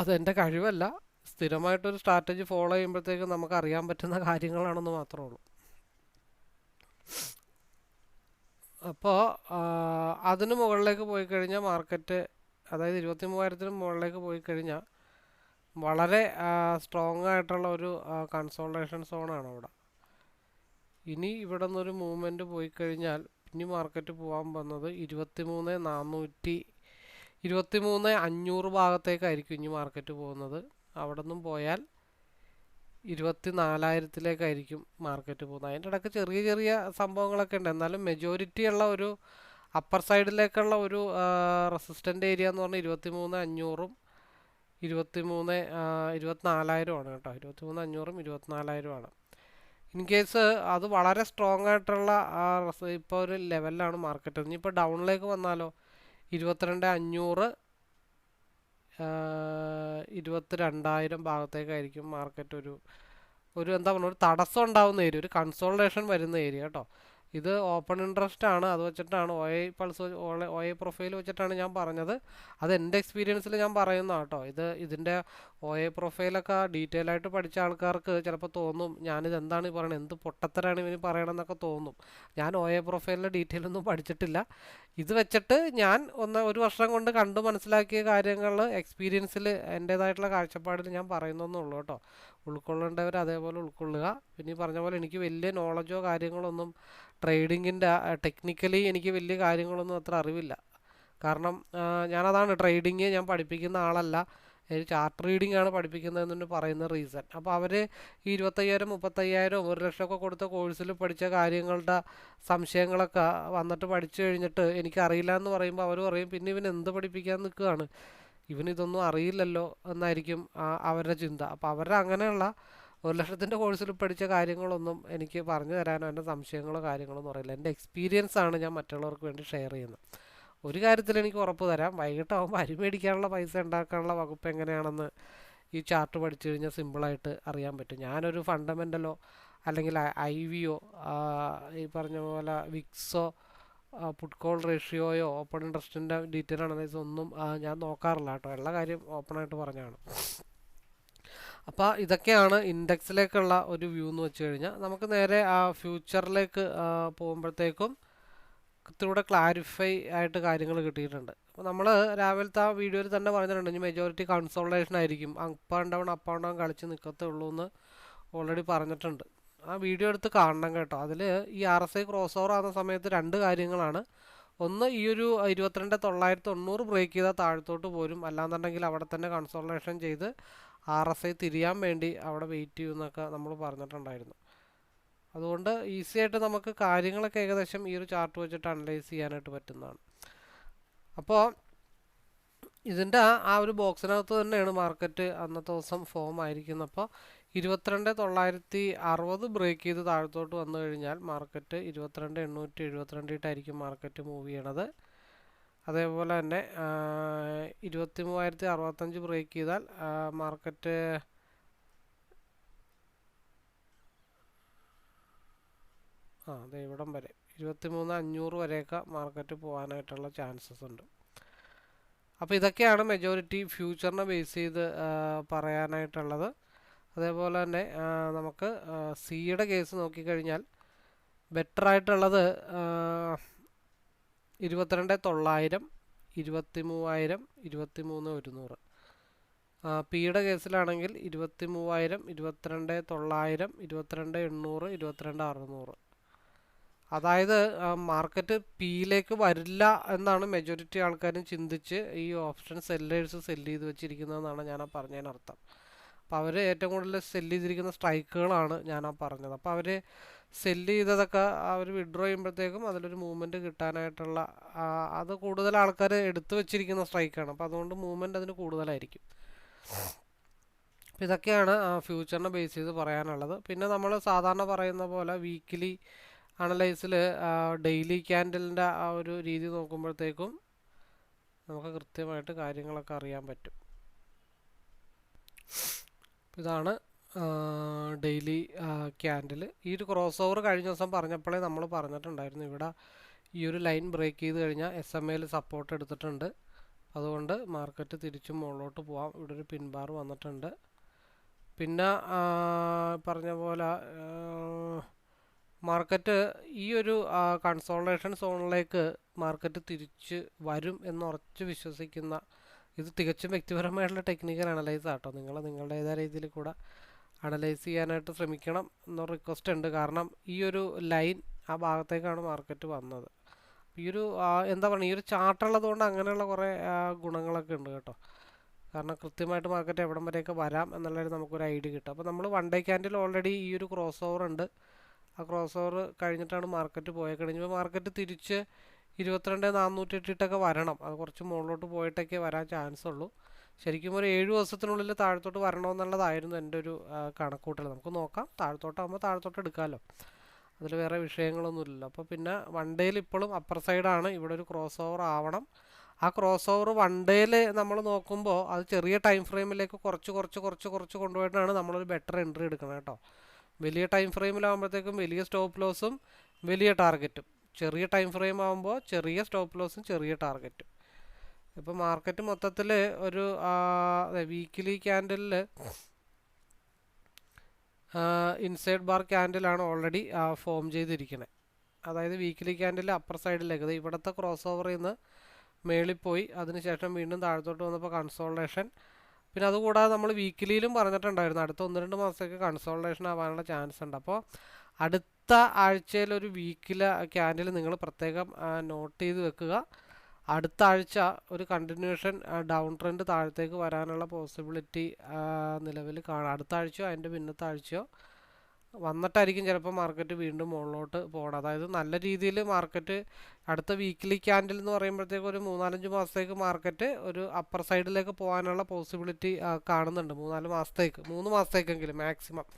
അതെന്റെ കഴിവല്ല. സ്ഥിരമായിട്ടൊരു സ്ട്രാറ്റജി ഫോളോ ചെയ്യുമ്പോഴത്തേക്കും നമുക്ക് അറിയാൻ പറ്റുന്ന കാര്യങ്ങളാണെന്ന് മാത്രമേ ഉള്ളൂ. അപ്പോൾ അതിന് മുകളിലേക്ക് പോയി കഴിഞ്ഞാൽ മാർക്കറ്റ് അതായത് ഇരുപത്തി മൂവായിരത്തിന് മുകളിലേക്ക് പോയി കഴിഞ്ഞാൽ വളരെ സ്ട്രോങ് ആയിട്ടുള്ള ഒരു കൺസോൾട്ടേഷൻ സോണാണ് അവിടെ. ഇനി ഇവിടെ നിന്നൊരു മൂവ്മെന്റ് പോയി കഴിഞ്ഞാൽ ഇനി മാർക്കറ്റ് പോകാൻ വന്നത് ഇരുപത്തി മൂന്ന് നാനൂറ്റി ഇരുപത്തി മൂന്ന് അഞ്ഞൂറ് ഭാഗത്തേക്കായിരിക്കും ഇനി മാർക്കറ്റ് പോകുന്നത്. അവിടെ നിന്നും പോയാൽ ഇരുപത്തി നാലായിരത്തിലേക്കായിരിക്കും മാർക്കറ്റ് പോകുന്നത്. അതിന്റെ ഇടയ്ക്ക് ചെറിയ ചെറിയ സംഭവങ്ങളൊക്കെ ഉണ്ട്. എന്നാലും മെജോറിറ്റി ഉള്ള ഒരു അപ്പർ സൈഡിലേക്കുള്ള ഒരു റെസിസ്റ്റന്റ് ഏരിയ എന്ന് പറഞ്ഞാൽ ഇരുപത്തി മൂന്ന് അഞ്ഞൂറും ഇരുപത്തി മൂന്ന് ഇരുപത്തിനാലായിരമാണ് കേട്ടോ. ഇരുപത്തി മൂന്ന് അഞ്ഞൂറും ഇരുപത്തിനാലായിരമാണ് ഇൻ കേസ് അത് വളരെ സ്ട്രോങ് ആയിട്ടുള്ള ഇപ്പോൾ ഒരു ലെവലിലാണ് മാർക്കറ്റ് ഇനിയിപ്പോൾ ഡൗണിലേക്ക് വന്നാലോ ഇരുപത്തിരണ്ട് അഞ്ഞൂറ് ഇരുപത്തി രണ്ടായിരം ഭാഗത്തേക്കായിരിക്കും മാർക്കറ്റ് ഒരു ഒരു എന്താ പറയുക ഒരു തടസ്സം ഉണ്ടാവുന്ന ഏരിയ ഒരു കൺസോൾട്ടേഷൻ വരുന്ന ഏരിയ കേട്ടോ. ഇത് ഓപ്പൺ ഇൻട്രസ്റ്റ് ആണ്. അത് വെച്ചിട്ടാണ് O I pulse O I profile വെച്ചിട്ടാണ് ഞാൻ പറഞ്ഞത്. അത് എന്റെ എക്സ്പീരിയൻസിൽ ഞാൻ പറയുന്ന കേട്ടോ ഇത് ഇതിന്റെ ഒ ഐ പ്രൊഫൈലൊക്കെ ഡീറ്റെയിൽ ആയിട്ട് പഠിച്ച ആൾക്കാർക്ക് ചിലപ്പോൾ തോന്നും ഞാനിത് എന്താണ് പറയുന്നത് എന്ത് പൊട്ടത്തരാണ് ഇവന് പറയണമെന്നൊക്കെ തോന്നും. ഞാൻ ഒ ഐ പ്രൊഫൈലിന്റെ ഡീറ്റെയിൽ ഒന്നും പഠിച്ചിട്ടില്ല. ഇത് വെച്ചിട്ട് ഞാൻ ഒന്ന് ഒരു വർഷം കൊണ്ട് കണ്ടു മനസ്സിലാക്കിയ കാര്യങ്ങൾ എക്സ്പീരിയൻസിൽ എന്റേതായിട്ടുള്ള കാഴ്ചപ്പാടിൽ ഞാൻ പറയുന്നൊന്നേ ഉള്ളൂ കേട്ടോ ഉൾക്കൊള്ളേണ്ടവർ അതേപോലെ ഉൾക്കൊള്ളുക. പിന്നെ ഈ പറഞ്ഞ പോലെ എനിക്ക് വലിയ നോളജോ കാര്യങ്ങളൊന്നും ട്രേഡിങ്ങിന്റെ ടെക്നിക്കലി എനിക്ക് വലിയ കാര്യങ്ങളൊന്നും അത്ര അറിവില്ല. കാരണം ഞാനതാണ് ട്രേഡിങ് ഞാൻ പഠിപ്പിക്കുന്ന ആളല്ല. ചാർട്ട് റീഡിംഗ് ആണ് പഠിപ്പിക്കുന്നതെന്ന് പറയുന്ന റീസൺ. അപ്പോൾ അവർ ഈ ഇരുപത്തയ്യായിരം മുപ്പത്തയ്യായിരം ഒരു ലക്ഷമൊക്കെ കൊടുത്ത കോഴ്സിൽ പഠിച്ച കാര്യങ്ങളുടെ സംശയങ്ങളൊക്കെ വന്നിട്ട് പഠിച്ചു കഴിഞ്ഞിട്ട് എനിക്കറിയില്ല എന്ന് പറയുമ്പോൾ അവർ പറയും പിന്നെ ഇവൻ എന്ത് പഠിപ്പിക്കാൻ നിൽക്കുകയാണ്? ഇവനിതൊന്നും അറിയില്ലല്ലോ എന്നായിരിക്കും അവരുടെ ചിന്ത. അപ്പോൾ അവരുടെ അങ്ങനെയുള്ള ഒരു ലക്ഷത്തിന്റെ കോഴ്സിൽ പഠിച്ച കാര്യങ്ങളൊന്നും എനിക്ക് പറഞ്ഞു തരാനോ എന്റെ സംശയങ്ങളോ കാര്യങ്ങളോ ഒന്നും അറിയില്ല. എന്റെ എക്സ്പീരിയൻസ് ആണ് ഞാൻ മറ്റുള്ളവർക്ക് വേണ്ടി ഷെയർ ചെയ്യുന്നത്. ഒരു കാര്യത്തിൽ എനിക്ക് ഉറപ്പ് തരാം. വൈകിട്ടാകുമ്പോൾ അരി മേടിക്കാനുള്ള പൈസ ഉണ്ടാക്കാനുള്ള വകുപ്പ് എങ്ങനെയാണെന്ന് ഈ ചാർട്ട് പഠിച്ചു കഴിഞ്ഞാൽ സിമ്പിളായിട്ട് അറിയാൻ പറ്റും. ഞാനൊരു ഫണ്ടമെന്റലോ അല്ലെങ്കിൽ ഐ വിയോ ഈ പറഞ്ഞ പോലെ വിക്സോ പുട്ട് കോൾ റേഷ്യോയോ ഓപ്പൺ ഇൻട്രസ്റ്റിന്റെ ഡീറ്റെയിൽ അനലൈസ് ഒന്നും ഞാൻ നോക്കാറില്ല കേട്ടോ. എല്ലാ കാര്യം ഓപ്പണായിട്ട് പറഞ്ഞാണ് അപ്പോൾ ഇതൊക്കെയാണ് ഇൻഡെക്സിലേക്കുള്ള ഒരു വ്യൂ എന്ന് വെച്ച് കഴിഞ്ഞാൽ നമുക്ക് നേരെ ആ ഫ്യൂച്ചറിലേക്ക് പോകുമ്പോഴത്തേക്കും ഇത്തിലൂടെ ക്ലാരിഫൈ ആയിട്ട് കാര്യങ്ങൾ കിട്ടിയിട്ടുണ്ട്. അപ്പോൾ നമ്മൾ രാവിലത്തെ ആ വീഡിയോയിൽ തന്നെ പറഞ്ഞിട്ടുണ്ട് ഇനി മെജോറിറ്റി കൺസോൾട്ടേഷൻ ആയിരിക്കും. Up and down up and down കളിച്ച് നിൽക്കത്തുള്ളൂ എന്ന് ഓൾറെഡി പറഞ്ഞിട്ടുണ്ട്. ആ വീഡിയോ എടുത്ത് കാണണം കേട്ടോ. അതിൽ ഈ R S I cross over ആകുന്ന സമയത്ത് രണ്ട് കാര്യങ്ങളാണ്. ഒന്ന് ഈ ഒരു ഇരുപത്തിരണ്ട് തൊള്ളായിരത്തി തൊണ്ണൂറ് ബ്രേക്ക് ചെയ്താൽ താഴത്തോട്ട് പോരും. അല്ലാന്നുണ്ടെങ്കിൽ അവിടെ തന്നെ കൺസോൾട്ടേഷൻ ചെയ്ത് ആർ എസ് ഐ തിരിയാൻ വേണ്ടി അവിടെ വെയിറ്റ് ചെയ്യുമെന്നൊക്കെ നമ്മൾ പറഞ്ഞിട്ടുണ്ടായിരുന്നു. അതുകൊണ്ട് ഈസി ആയിട്ട് നമുക്ക് കാര്യങ്ങളൊക്കെ ഏകദേശം ഈ ഒരു ചാർട്ട് വെച്ചിട്ട് അനലൈസ് ചെയ്യാനായിട്ട് പറ്റുന്നതാണ്. അപ്പോൾ ഇതിന്റെ ആ ഒരു ബോക്സിനകത്ത് തന്നെയാണ് മാർക്കറ്റ് അന്നത്തെ ദിവസം ഫോം ആയിരിക്കുന്നത്. അപ്പോൾ ഇരുപത്തിരണ്ട് തൊള്ളായിരത്തി അറുപത് ബ്രേക്ക് ചെയ്ത് താഴത്തോട്ട് വന്നു കഴിഞ്ഞാൽ മാർക്കറ്റ് ഇരുപത്തിരണ്ട് എണ്ണൂറ്റി എഴുപത്തിരണ്ടിട്ടായിരിക്കും മാർക്കറ്റ് മൂവ് ചെയ്യണത്. അതേപോലെ തന്നെ ഇരുപത്തി മൂവായിരത്തി അറുപത്തഞ്ച് ബ്രേക്ക് ചെയ്താൽ മാർക്കറ്റ് ആ അതെ ഇവിടം വരെ. ഇരുപത്തി മൂന്ന് അഞ്ഞൂറ് വരെയൊക്കെ മാർക്കറ്റ് പോകാനായിട്ടുള്ള ചാൻസസ് ഉണ്ട്. അപ്പോൾ ഇതൊക്കെയാണ് മെജോറിറ്റി ഫ്യൂച്ചറിനെ ബേസ് ചെയ്ത് പറയാനായിട്ടുള്ളത്. അതേപോലെ തന്നെ നമുക്ക് സിയുടെ കേസ് നോക്കിക്കഴിഞ്ഞാൽ ബെറ്റർ ആയിട്ടുള്ളത് ഇരുപത്തിരണ്ട് തൊള്ളായിരം ഇരുപത്തി മൂവായിരം ഇരുപത്തി മൂന്ന് ഒരുന്നൂറ് പിയുടെ കേസിലാണെങ്കിൽ ഇരുപത്തി മൂവായിരം ഇരുപത്തിരണ്ട് തൊള്ളായിരം ഇരുപത്തിരണ്ട് എണ്ണൂറ് ഇരുപത്തിരണ്ട് അറുന്നൂറ്. അതായത് മാർക്കറ്റ് പിയിലേക്ക് വരില്ല എന്നാണ് മെജോറിറ്റി ആൾക്കാരും ചിന്തിച്ച് ഈ ഓപ്ഷൻ സെല്ലേഴ്സ് സെല്ല് ചെയ്ത് വെച്ചിരിക്കുന്നതെന്നാണ് ഞാൻ ആ പറഞ്ഞതിനർത്ഥം. അപ്പോൾ അവർ ഏറ്റവും കൂടുതൽ സെല്ല് ചെയ്തിരിക്കുന്ന സ്ട്രൈക്കുകളാണ് ഞാൻ ആ പറഞ്ഞത്. അപ്പോൾ അവർ സെല്ല് ചെയ്തതൊക്കെ അവർ വിഡ്രോ ചെയ്യുമ്പോഴത്തേക്കും അതിലൊരു മൂവ്മെന്റ് കിട്ടാനായിട്ടുള്ള അത് കൂടുതൽ ആൾക്കാർ എടുത്തു വെച്ചിരിക്കുന്ന സ്ട്രൈക്കാണ് അപ്പോൾ അതുകൊണ്ട് മൂവ്മെന്റ് അതിന് കൂടുതലായിരിക്കും. അപ്പോൾ ഇതൊക്കെയാണ് ഫ്യൂച്ചറിനെ ബേസ് ചെയ്ത് പറയാനുള്ളത്. പിന്നെ നമ്മൾ സാധാരണ പറയുന്ന പോലെ വീക്കിലി അനലൈസിൽ ഡെയിലി ക്യാൻഡലിന്റെ ആ ഒരു രീതി നോക്കുമ്പോഴത്തേക്കും നമുക്ക് കൃത്യമായിട്ട് കാര്യങ്ങളൊക്കെ അറിയാൻ പറ്റും. ഇതാണ് ഡെയിലി ക്യാൻഡിൽ. ഈ ഒരു ക്രോസ് ഓവർ കഴിഞ്ഞ ദിവസം പറഞ്ഞപ്പോഴേ നമ്മൾ പറഞ്ഞിട്ടുണ്ടായിരുന്നു. ഇവിടെ ഈ ഒരു ലൈൻ ബ്രേക്ക് ചെയ്ത് കഴിഞ്ഞാൽ എസ് എം എയിൽ സപ്പോർട്ട് എടുത്തിട്ടുണ്ട്. അതുകൊണ്ട് മാർക്കറ്റ് തിരിച്ചു മുകളിലോട്ട് പോവാം. ഇവിടെ ഒരു പിൻബാർ വന്നിട്ടുണ്ട്. പിന്നെ പറഞ്ഞ പോലെ മാർക്കറ്റ് ഈ ഒരു കൺസോൾട്ടേഷൻ സോണിലേക്ക് മാർക്കറ്റ് തിരിച്ച് വരും എന്ന് ഉറച്ച് വിശ്വസിക്കുന്ന ഇത് തികച്ചും വ്യക്തിപരമായിട്ടുള്ള ടെക്നിക്കൽ അനലൈസ് ആട്ടോ. നിങ്ങൾ നിങ്ങളുടേതായ രീതിയിൽ കൂടെ അനലൈസ് ചെയ്യാനായിട്ട് ശ്രമിക്കണം എന്നൊരു റിക്വസ്റ്റ് ഉണ്ട്. കാരണം ഈ ഒരു ലൈൻ ആ ഭാഗത്തേക്കാണ് മാർക്കറ്റ് വന്നത്. ഈ ഒരു എന്താ പറയുക ഈ ഒരു ചാർട്ടുള്ളതുകൊണ്ട് അങ്ങനെയുള്ള കുറേ ഗുണങ്ങളൊക്കെ ഉണ്ട് കേട്ടോ. കാരണം കൃത്യമായിട്ട് മാർക്കറ്റ് എവിടം വരെയൊക്കെ വരാം എന്നുള്ളൊരു നമുക്കൊരു ഐഡിയ കിട്ടും. അപ്പോൾ നമ്മൾ വൺ ഡേ ക്യാൻഡിൽ ഓൾറെഡി ഈ ഒരു ക്രോസ് ഓവർ ഉണ്ട്. ആ ക്രോസ് ഓവർ കഴിഞ്ഞിട്ടാണ് മാർക്കറ്റ് പോയത് കഴിഞ്ഞപ്പോൾ മാർക്കറ്റ് തിരിച്ച് ഇരുപത്തിരണ്ട് നാനൂറ്റി എട്ടിട്ടൊക്കെ വരണം. അത് കുറച്ച് മുകളിലോട്ട് പോയിട്ടൊക്കെ വരാൻ ചാൻസ് ഉള്ളൂ. ശരിക്കും ഒരു ഏഴ് ദിവസത്തിനുള്ളിൽ താഴത്തോട്ട് വരണമെന്നുള്ളതായിരുന്നു എന്റെ ഒരു കണക്കൂട്ടൽ. നമുക്ക് നോക്കാം. താഴത്തോട്ടാകുമ്പോൾ താഴത്തോട്ട് എടുക്കാമല്ലോ അതിൽ വേറെ വിഷയങ്ങളൊന്നുമില്ലല്ലോ. അപ്പോൾ പിന്നെ വൺ ഡേയിൽ ഇപ്പോഴും അപ്പർ സൈഡാണ് ഇവിടെ ഒരു ക്രോസ് ഓവർ ആവണം. ആ ക്രോസ് ഓവർ വൺ ഡേയിൽ നമ്മൾ നോക്കുമ്പോൾ അത് ചെറിയ ടൈം ഫ്രെയിമിലേക്ക് കുറച്ച് കുറച്ച് കുറച്ച് കുറച്ച് കൊണ്ടുപോയിട്ടാണ് നമ്മളൊരു ബെറ്റർ എൻട്രി എടുക്കുന്നത് കേട്ടോ. വലിയ ടൈം ഫ്രെയിമിലാകുമ്പോഴത്തേക്കും വലിയ സ്റ്റോപ്പ് ലോസും വലിയ ടാർഗറ്റും ചെറിയ ടൈം ഫ്രെയിം ആകുമ്പോൾ ചെറിയ സ്റ്റോപ്പ് ലോസും ചെറിയ ടാർഗറ്റും ഇപ്പോൾ മാർക്കറ്റ് മൊത്തത്തിൽ ഒരു വീക്കിലി ക്യാൻഡലിൽ ഇൻസൈഡ് ബാർ ക്യാൻഡിലാണ് ഓൾറെഡി ഫോം ചെയ്തിരിക്കുന്നത് അതായത് വീക്കിലി ക്യാൻഡിൽ അപ്പർ സൈഡിലേക്ക് ഇവിടുത്തെ ക്രോസ് ഓവറിൽ നിന്ന് മേളിൽ പോയി. അതിനുശേഷം വീണ്ടും താഴത്തോട്ട് വന്നപ്പോൾ കൺസോൾട്ടേഷൻ പിന്നെ അതുകൂടാതെ നമ്മൾ വീക്കിലിയിലും പറഞ്ഞിട്ടുണ്ടായിരുന്നു അടുത്ത ഒന്ന് രണ്ട് മാസത്തേക്ക് കൺസോൾട്ടേഷൻ ആവാനുള്ള ചാൻസ് ഉണ്ട്. അപ്പോൾ അടുത്ത ആഴ്ചയിൽ ഒരു വീക്കിലെ ക്യാൻഡിൽ നിങ്ങൾ പ്രത്യേകം നോട്ട് ചെയ്ത് വെക്കുക. അടുത്ത ആഴ്ച ഒരു കണ്ടിന്യൂഷൻ ഡൗൺ ട്രെൻഡ് താഴത്തേക്ക് വരാനുള്ള പോസിബിലിറ്റി നിലവിൽ കാണാം. അടുത്ത ആഴ്ചയോ അതിന്റെ പിന്നത്തെ ആഴ്ചയോ വന്നിട്ടായിരിക്കും ചിലപ്പോൾ മാർക്കറ്റ് വീണ്ടും മുകളിലോട്ട് പോകണം അതായത് നല്ല രീതിയിൽ മാർക്കറ്റ് അടുത്ത വീക്കിലി ക്യാൻഡിൽ എന്ന് പറയുമ്പോഴത്തേക്ക് ഒരു മൂന്നാലഞ്ച് മാസത്തേക്ക് മാർക്കറ്റ് ഒരു അപ്പർ സൈഡിലേക്ക് പോകാനുള്ള പോസിബിലിറ്റി കാണുന്നുണ്ട്. മൂന്നാൽ മാസത്തേക്ക് മൂന്ന് മാസത്തേക്കെങ്കിലും മാക്സിമം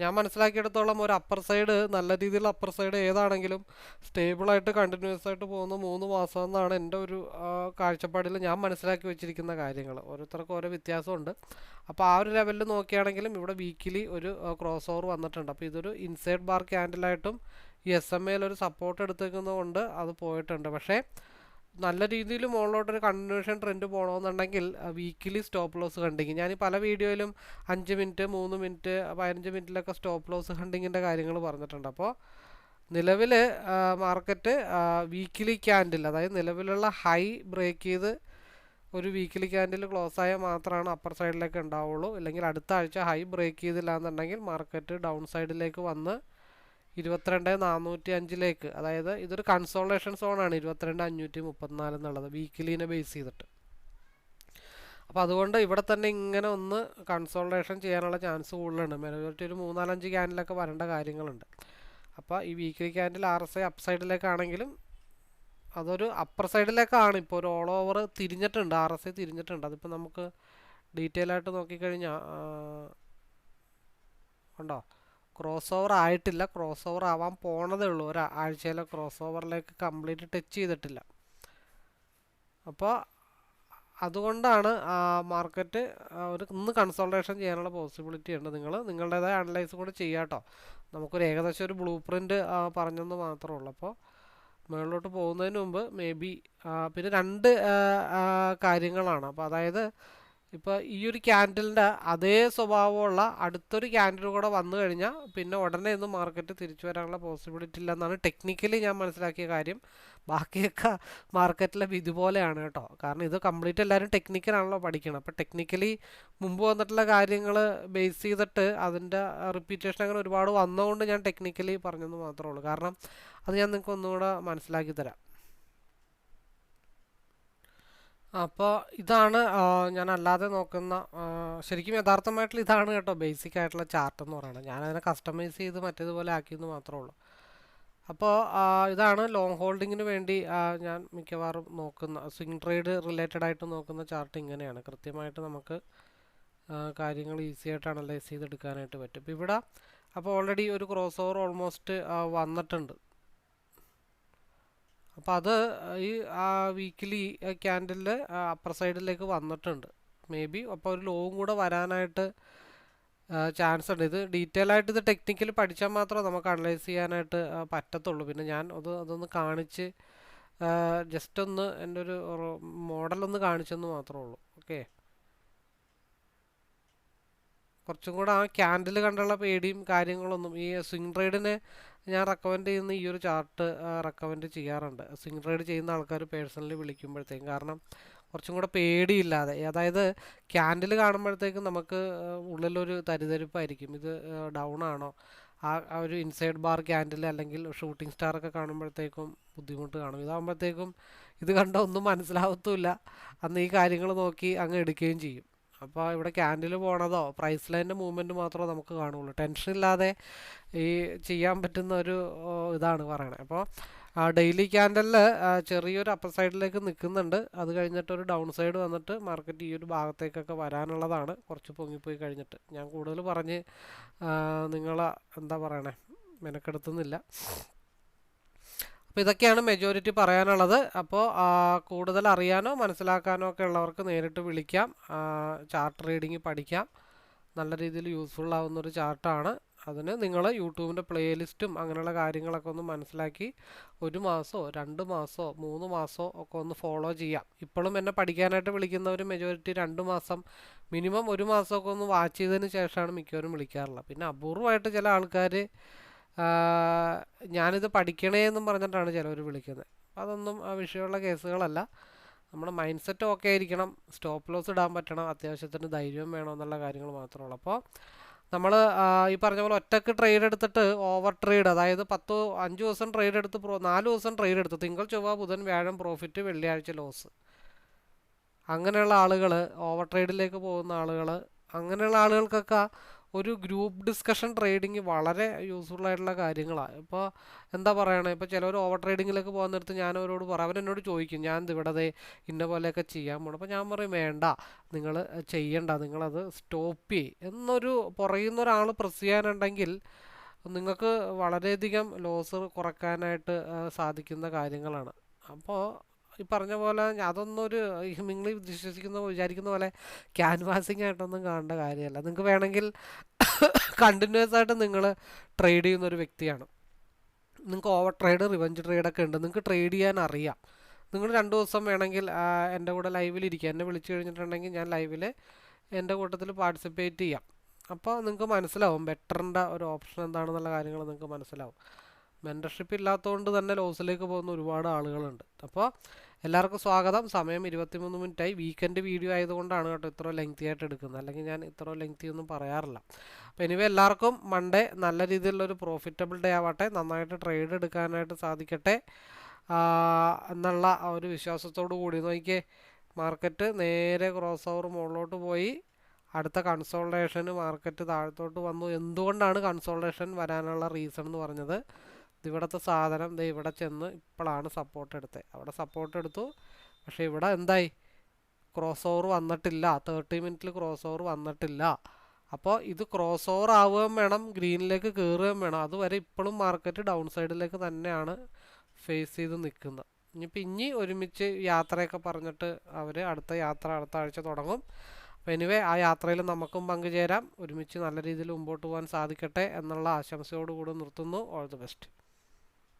ഞാൻ മനസ്സിലാക്കിയെടുത്തോളം ഒരു അപ്പർ സൈഡ് നല്ല രീതിയിലുള്ള അപ്പർ സൈഡ് ഏതാണെങ്കിലും സ്റ്റേബിളായിട്ട് കണ്ടിന്യൂസ് ആയിട്ട് പോകുന്ന മൂന്ന് മാസം എന്നാണ് എന്റെ ഒരു കാഴ്ചപ്പാടിൽ ഞാൻ മനസ്സിലാക്കി വെച്ചിരിക്കുന്ന കാര്യങ്ങൾ. ഓരോരുത്തർക്കും ഓരോ വ്യത്യാസമുണ്ട്. അപ്പോൾ ആ ഒരു ലെവലിൽ നോക്കിയാണെങ്കിലും ഇവിടെ വീക്കിലി ഒരു ക്രോസ് ഓവർ വന്നിട്ടുണ്ട്. അപ്പോൾ ഇതൊരു ഇൻസൈഡ് ബാർ ക്യാൻഡിലായിട്ടും എസ് എം എയിൽ ഒരു സപ്പോർട്ട് എടുത്തേക്കുന്നതുകൊണ്ട് അത് പോയിട്ടുണ്ട്. പക്ഷേ നല്ല രീതിയിൽ മുകളിലോട്ടൊരു കണ്ടിന്യൂഷൻ ട്രെൻഡ് പോകണമെന്നുണ്ടെങ്കിൽ വീക്കിലി സ്റ്റോപ്പ് ലോസ് ഹണ്ടിങ് ഞാൻ പല വീഡിയോയിലും അഞ്ച് മിനിറ്റ് മൂന്ന് മിനിറ്റ് പതിനഞ്ച് മിനിറ്റിലൊക്കെ സ്റ്റോപ്പ് ലോസ് കണ്ടിങ്ങിന്റെ കാര്യങ്ങൾ പറഞ്ഞിട്ടുണ്ട്. അപ്പോൾ നിലവിൽ മാർക്കറ്റ് വീക്കിലി ക്യാൻഡിൽ അതായത് നിലവിലുള്ള ഹൈ ബ്രേക്ക് ചെയ്ത് ഒരു വീക്കിലി ക്യാൻഡിൽ ക്ലോസ് ആയാൽ മാത്രമാണ് അപ്പർ സൈഡിലേക്ക് ഉണ്ടാവുള്ളൂ. അല്ലെങ്കിൽ അടുത്ത ആഴ്ച ഹൈ ബ്രേക്ക് ചെയ്തില്ല എന്നുണ്ടെങ്കിൽ മാർക്കറ്റ് ഡൗൺ സൈഡിലേക്ക് വന്ന് ഇരുപത്തിരണ്ട് നാനൂറ്റി അഞ്ചിലേക്ക് അതായത് ഇതൊരു കൺസോളേഷൻ സോണാണ് ഇരുപത്തിരണ്ട് അഞ്ഞൂറ്റി മുപ്പത്തിനാല് എന്നുള്ളത്. വീക്കിലിനെ ബേസ് ചെയ്തിട്ട്. അപ്പോൾ അതുകൊണ്ട് ഇവിടെ തന്നെ ഇങ്ങനെ ഒന്ന് കൺസോൾട്ടേഷൻ ചെയ്യാനുള്ള ചാൻസ് കൂടുതലുണ്ട് മെനോറിറ്റി ഒരു മൂന്നാലഞ്ച് ക്യാൻഡിലൊക്കെ വരേണ്ട കാര്യങ്ങളുണ്ട്. അപ്പോൾ ഈ weekly candle R S I up സൈഡിലേക്കാണെങ്കിലും അതൊരു അപ്പർ സൈഡിലേക്കാണ് ഇപ്പോൾ ഒരു ഓൾ ഓവർ തിരിഞ്ഞിട്ടുണ്ട്. ആർ എസ് ഐ തിരിഞ്ഞിട്ടുണ്ട്. അതിപ്പോൾ നമുക്ക് ഡീറ്റെയിൽ ആയിട്ട് നോക്കിക്കഴിഞ്ഞാൽ ഉണ്ടോ? ക്രോസ് ഓവർ ആയിട്ടില്ല. ക്രോസ് ഓവർ ആവാൻ പോണതേ ഉള്ളൂ. ഒരു ആഴ്ചയിലെ ക്രോസ് ഓവറിലേക്ക് കംപ്ലീറ്റ് ടച്ച് ചെയ്തിട്ടില്ല. അപ്പോൾ അതുകൊണ്ടാണ് മാർക്കറ്റ് ഒരു ഇന്ന് കൺസൾട്ടേഷൻ ചെയ്യാനുള്ള പോസിബിലിറ്റി ഉണ്ട്. നിങ്ങൾ നിങ്ങളുടേതായ അനലൈസ് കൂടെ ചെയ്യാം കേട്ടോ നമുക്കൊരു ഏകദേശം ഒരു ബ്ലൂ പ്രിന്റ് പറഞ്ഞെന്ന് മാത്രമേ ഉള്ളൂ. അപ്പോൾ മുകളിലോട്ട് പോകുന്നതിന് മുമ്പ് മേ ബി പിന്നെ രണ്ട് കാര്യങ്ങളാണ്. അപ്പോൾ അതായത് ഇപ്പോൾ ഈ ഒരു ക്യാൻഡിലിന്റെ അതേ സ്വഭാവമുള്ള അടുത്തൊരു ക്യാൻഡിൽ കൂടെ വന്നു കഴിഞ്ഞാൽ പിന്നെ ഉടനെ ഒന്നും മാർക്കറ്റ് തിരിച്ചു വരാനുള്ള പോസിബിലിറ്റി ഇല്ലെന്നാണ് ടെക്നിക്കലി ഞാൻ മനസ്സിലാക്കിയ കാര്യം. ബാക്കിയൊക്കെ മാർക്കറ്റിലെ ഇതുപോലെയാണ് കേട്ടോ. കാരണം ഇത് കംപ്ലീറ്റ് എല്ലാവരും ടെക്നിക്കലാണല്ലോ പഠിക്കണം. അപ്പോൾ ടെക്നിക്കലി മുമ്പ് വന്നിട്ടുള്ള കാര്യങ്ങൾ ബേസ് ചെയ്തിട്ട് അതിന്റെ റിപ്പീറ്റേഷൻ അങ്ങനെ ഒരുപാട് വന്നതുകൊണ്ട് ഞാൻ ടെക്നിക്കലി പറഞ്ഞെന്ന് മാത്രമേ ഉള്ളൂ. കാരണം അത് ഞാൻ നിങ്ങൾക്ക് ഒന്നുകൂടെ മനസ്സിലാക്കി തരാം. അപ്പോൾ ഇതാണ് ഞാൻ അല്ലാതെ നോക്കുന്ന ശരിക്കും യഥാർത്ഥമായിട്ടുള്ള ഇതാണ് കേട്ടോ ബേസിക് ആയിട്ടുള്ള ചാർട്ട് എന്ന് പറയുന്നത്. ഞാനതിനെ കസ്റ്റമൈസ് ചെയ്ത് മറ്റേതുപോലെ ആക്കിയെന്ന് മാത്രമേ ഉള്ളൂ. അപ്പോൾ ഇതാണ് ലോങ് ഹോൾഡിങ്ങിന് വേണ്ടി ഞാൻ മിക്കവാറും നോക്കുന്ന സ്വിംഗ് ട്രേഡ് റിലേറ്റഡ് ആയിട്ട് നോക്കുന്ന ചാർട്ട് ഇങ്ങനെയാണ്. കൃത്യമായിട്ട് നമുക്ക് കാര്യങ്ങൾ ഈസി ആയിട്ട് അനലൈസ് ചെയ്തെടുക്കാനായിട്ട് പറ്റും. ഇപ്പോൾ ഇവിടെ അപ്പോൾ ഓൾറെഡി ഒരു ക്രോസ് ഓവർ ഓൾമോസ്റ്റ് വന്നിട്ടുണ്ട്. അപ്പോൾ അത് ഈ ആ വീക്കിലി ക്യാൻഡലിൽ അപ്പർ സൈഡിലേക്ക് വന്നിട്ടുണ്ട്. മേ ബി അപ്പോൾ ഒരു ലോവും കൂടെ വരാനായിട്ട് ചാൻസ് ഉണ്ട്. ഇത് ഡീറ്റെയിൽ ആയിട്ട് ഇത് ടെക്നിക്കൽ പഠിച്ചാൽ മാത്രമേ നമുക്ക് അനലൈസ് ചെയ്യാനായിട്ട് പറ്റത്തുള്ളൂ. പിന്നെ ഞാൻ അത് അതൊന്ന് കാണിച്ച് ജസ്റ്റ് ഒന്ന് എന്റെ ഒരു മോഡലൊന്ന് കാണിച്ചെന്ന് മാത്രമേ ഉള്ളൂ. ഓക്കെ കുറച്ചും കൂടെ ആ ക്യാൻഡിൽ കണ്ടുള്ള പേടിയും കാര്യങ്ങളൊന്നും ഈ സ്വിംഗ് ട്രേഡിന് ഞാൻ റെക്കമെൻഡ് ചെയ്യുന്ന ഈ ഒരു ചാർട്ട് റെക്കമെൻഡ് ചെയ്യാറുണ്ട്. സ്വിംഗ് ട്രേഡ് ചെയ്യുന്ന ആൾക്കാർ പേഴ്സണലി വിളിക്കുമ്പോഴത്തേക്കും. കാരണം കുറച്ചും കൂടെ പേടിയില്ലാതെ അതായത് ക്യാൻഡിൽ കാണുമ്പോഴത്തേക്കും നമുക്ക് ഉള്ളിലൊരു തരിതരിപ്പായിരിക്കും. ഇത് ഡൗൺ ആണോ? ആ ഒരു ഇൻസൈഡ് ബാർ ക്യാൻഡിൽ അല്ലെങ്കിൽ ഷൂട്ടിംഗ് സ്റ്റാർ ഒക്കെ കാണുമ്പോഴത്തേക്കും ബുദ്ധിമുട്ട് കാണും. ഇതാകുമ്പോഴത്തേക്കും ഇത് കണ്ട ഒന്നും മനസ്സിലാവത്തുമില്ല. അന്ന് ഈ കാര്യങ്ങൾ നോക്കി അങ്ങ് എടുക്കുകയും ചെയ്യും. അപ്പോൾ ഇവിടെ ക്യാൻഡിൽ പോണതോ പ്രൈസ് ലൈന്റെ മൂവ്മെന്റ് മാത്രമേ നമുക്ക് കാണുള്ളൂ. ടെൻഷൻ ഇല്ലാതെ ഈ ചെയ്യാൻ പറ്റുന്ന ഒരു ഇതാണ് പറയണത് അപ്പോൾ ഡെയിലി ക്യാൻഡലിൽ ചെറിയൊരു അപ്പർ സൈഡിലേക്ക് നിൽക്കുന്നുണ്ട് അത് കഴിഞ്ഞിട്ട് ഒരു ഡൗൺ സൈഡ് വന്നിട്ട് മാർക്കറ്റ് ഈ ഒരു ഭാഗത്തേക്കൊക്കെ വരാനുള്ളതാണ്. കുറച്ച് പൊങ്ങിപ്പോയി കഴിഞ്ഞിട്ട്. ഞാൻ കൂടുതൽ പറഞ്ഞ് നിങ്ങളെ എന്താ പറയണേ? മെനക്കെടുത്തുന്നില്ല. അപ്പോൾ ഇതൊക്കെയാണ് മെജോറിറ്റി പറയാനുള്ളത്. അപ്പോൾ കൂടുതൽ അറിയാനോ മനസ്സിലാക്കാനോ ഒക്കെ ഉള്ളവർക്ക് നേരിട്ട് വിളിക്കാം. ചാർട്ട് റീഡിങ് പഠിക്കാം. നല്ല രീതിയിൽ യൂസ്ഫുൾ ആവുന്ന ഒരു ചാർട്ടാണ് അതിന് നിങ്ങൾ യൂട്യൂബിന്റെ പ്ലേലിസ്റ്റും അങ്ങനെയുള്ള കാര്യങ്ങളൊക്കെ ഒന്ന് മനസ്സിലാക്കി ഒരു മാസമോ രണ്ട് മാസമോ മൂന്ന് മാസമോ ഒക്കെ ഒന്ന് ഫോളോ ചെയ്യാം. ഇപ്പോഴും എന്നെ പഠിക്കാനായിട്ട് വിളിക്കുന്നവർ മെജോറിറ്റി രണ്ട് മാസം മിനിമം ഒരു മാസമൊക്കെ ഒന്ന് വാച്ച് ചെയ്തതിന് ശേഷമാണ് മിക്കവരും വിളിക്കാറുള്ളത്. പിന്നെ അപൂർവമായിട്ട് ചില ആൾക്കാർ ഞാനിത് പഠിക്കണേ എന്നും പറഞ്ഞിട്ടാണ് ചിലവർ വിളിക്കുന്നത് അതൊന്നും ആ വിഷയമുള്ള കേസുകളല്ല. നമ്മുടെ മൈൻഡ് സെറ്റ് ഓക്കെ ആയിരിക്കണം. സ്റ്റോപ്പ് ലോസ് ഇടാൻ പറ്റണം. അത്യാവശ്യത്തിന് ധൈര്യം വേണം എന്നുള്ള കാര്യങ്ങൾ മാത്രമേ ഉള്ളൂ. അപ്പോൾ നമ്മൾ ഈ പറഞ്ഞ പോലെ ഒറ്റയ്ക്ക് ട്രേഡ് എടുത്തിട്ട് ഓവർ ട്രേഡ് അതായത് പത്ത് അഞ്ച് ദിവസം ട്രേഡ് എടുത്ത് പ്രോ നാല് ദിവസം ട്രേഡ് എടുത്ത് തിങ്കൾ ചൊവ്വ ബുധൻ വ്യാഴം പ്രോഫിറ്റ് വെള്ളിയാഴ്ച ലോസ് അങ്ങനെയുള്ള ആളുകൾ ഓവർ ട്രേഡിലേക്ക് പോകുന്ന ആളുകൾ അങ്ങനെയുള്ള ആളുകൾക്കൊക്കെ ഒരു ഗ്രൂപ്പ് ഡിസ്കഷൻ ട്രേഡിങ് വളരെ യൂസ്ഫുൾ ആയിട്ടുള്ള കാര്യങ്ങളാണ് ഇപ്പോൾ എന്താ പറയണേ? ഇപ്പോൾ ചിലവർ ഓവർ ട്രേഡിങ്ങിലേക്ക് പോകാൻ നേരത്ത് ഞാൻ അവരോട് പറയും അവരെന്നോട് ചോദിക്കും ഞാൻ ഇവിടെ ഇന്ന പോലെയൊക്കെ ചെയ്യാൻ പോകണം അപ്പോൾ ഞാൻ പറയും വേണ്ട നിങ്ങൾ ചെയ്യണ്ട നിങ്ങളത് സ്റ്റോപ്പ് ചെയ്യ്. എന്നൊരു പുറയുന്ന ഒരാൾ പ്രസ് ചെയ്യാനുണ്ടെങ്കിൽ നിങ്ങൾക്ക് വളരെയധികം ലോസ് കുറയ്ക്കാനായിട്ട് സാധിക്കുന്ന കാര്യങ്ങളാണ്. അപ്പോൾ ഈ പറഞ്ഞ പോലെ അതൊന്നും ഒരു നിങ്ങൾ വിശ്വസിക്കുന്ന വിചാരിക്കുന്ന പോലെ ക്യാൻവാസിങ് ആയിട്ടൊന്നും കാണേണ്ട കാര്യമല്ല. നിങ്ങൾക്ക് വേണമെങ്കിൽ കണ്ടിന്യൂസ് ആയിട്ട് നിങ്ങൾ ട്രേഡ് ചെയ്യുന്ന ഒരു വ്യക്തിയാണ് നിങ്ങൾക്ക് ഓവർ ട്രേഡ് റിവഞ്ച് ട്രേഡൊക്കെ ഉണ്ട്. നിങ്ങൾക്ക് ട്രേഡ് ചെയ്യാൻ അറിയാം. നിങ്ങൾ രണ്ട് ദിവസം വേണമെങ്കിൽ എന്റെ കൂടെ ലൈവിൽ ഇരിക്കുക എന്നെ വിളിച്ചു കഴിഞ്ഞിട്ടുണ്ടെങ്കിൽ ഞാൻ ലൈവിൽ എന്റെ കൂട്ടത്തിൽ പാർട്ടിസിപ്പേറ്റ് ചെയ്യാം. അപ്പോൾ നിങ്ങൾക്ക് മനസ്സിലാവും ബെറ്ററിന്റെ ഒരു ഓപ്ഷൻ എന്താണെന്നുള്ള കാര്യങ്ങൾ നിങ്ങൾക്ക് മനസ്സിലാവും. മെന്റർഷിപ്പ് ഇല്ലാത്തതുകൊണ്ട് തന്നെ ലോസിലേക്ക് പോകുന്ന ഒരുപാട് ആളുകളുണ്ട്. അപ്പോൾ എല്ലാവർക്കും സ്വാഗതം. സമയം ഇരുപത്തിമൂന്ന് മിനിറ്റായി. വീക്കെൻഡ് വീഡിയോ ആയതുകൊണ്ടാണ് കേട്ടോ ഇത്ര ലെങ്തി ആയിട്ട് എടുക്കുന്നത്. അല്ലെങ്കിൽ ഞാൻ ഇത്ര ലെങ്തി ഒന്നും പറയാറില്ല. അപ്പോൾ എനിവേ എല്ലാവർക്കും മൺഡേ നല്ല രീതിയിലുള്ളൊരു പ്രോഫിറ്റബിൾ ഡേ ആവട്ടെ. നന്നായിട്ട് ട്രേഡ് എടുക്കാനായിട്ട് സാധിക്കട്ടെ. എന്നുള്ള ആ ഒരു വിശ്വാസത്തോടു കൂടി. നോക്കിയേ മാർക്കറ്റ് നേരെ ക്രോസ് ഓവർ മുകളിലോട്ട് പോയി. അടുത്ത കൺസോൾട്ടേഷന് മാർക്കറ്റ് താഴത്തോട്ട് വന്നു. എന്തുകൊണ്ടാണ് കൺസോൾട്ടേഷൻ വരാനുള്ള റീസൺ എന്ന് പറഞ്ഞത്? ഇവിടുത്തെ സാധനം ദേ ഇവിടെ ചെന്ന് ഇപ്പോഴാണ് സപ്പോർട്ട് എടുത്തത് അവിടെ സപ്പോർട്ട് എടുത്തു. പക്ഷേ ഇവിടെ എന്തായി? ക്രോസ് ഓവർ വന്നിട്ടില്ല. തേർട്ടി മിനിറ്റിൽ ക്രോസ് ഓവർ വന്നിട്ടില്ല. അപ്പോൾ ഇത് ക്രോസ് ഓവർ ആവുകയും വേണം ഗ്രീനിലേക്ക് കയറുകയും വേണം. അതുവരെ ഇപ്പോഴും മാർക്കറ്റ് ഡൗൺ സൈഡിലേക്ക് തന്നെയാണ് ഫേസ് ചെയ്ത് നിൽക്കുന്നത്. ഇനിയിപ്പോൾ ഇനി ഒരുമിച്ച് യാത്രയൊക്കെ പറഞ്ഞിട്ട് അവർ അടുത്ത യാത്ര അടുത്ത ആഴ്ച തുടങ്ങും. അപ്പോൾ എനിവേ ആ യാത്രയിൽ നമുക്കും പങ്കുചേരാം. ഒരുമിച്ച് നല്ല രീതിയിൽ മുമ്പോട്ട് പോകാൻ സാധിക്കട്ടെ എന്നുള്ള ആശംസയോടുകൂടി നിർത്തുന്നു. All the best